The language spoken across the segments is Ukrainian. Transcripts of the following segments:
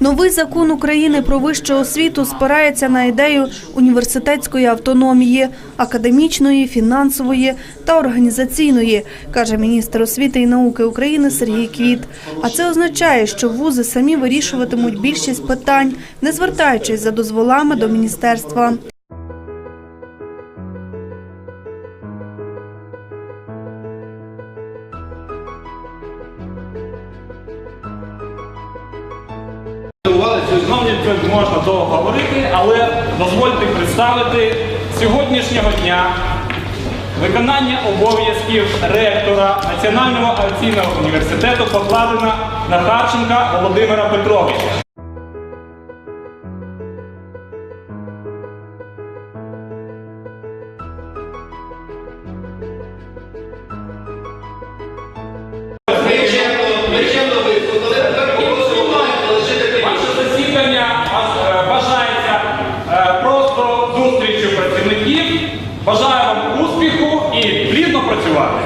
Новий закон України про вищу освіту спирається на ідею університетської автономії, академічної, фінансової та організаційної, каже міністр освіти і науки України Сергій Квіт. А це означає, що вузи самі вирішуватимуть більшість питань, не звертаючись за дозволами до міністерства. Знову тут можна довго говорити, але дозвольте представити сьогоднішнього дня виконання обов'язків ректора Національного авіаційного університету покладено на Харченка Володимира Петровича.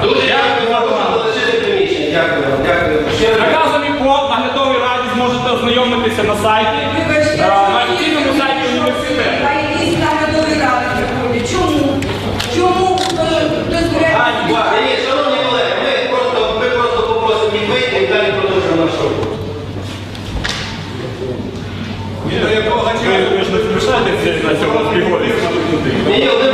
Дуже Дякую вам, залишити приміщення. Дякую вам, дякую. Ще. Наказом і по наглядовій раді зможете ознайомитися на сайті, Вибачте, е, на офіційному сайті університету. А якісь наглядові ради приходять. Чому? Чому е? Ганьба. Ні, шановні колеги, ми просто, ми просто попросимо їх вийти і далі продовжимо наш шоу. Ви ви ж не залишаєтеся на цьому пригоді. Ні, ні, один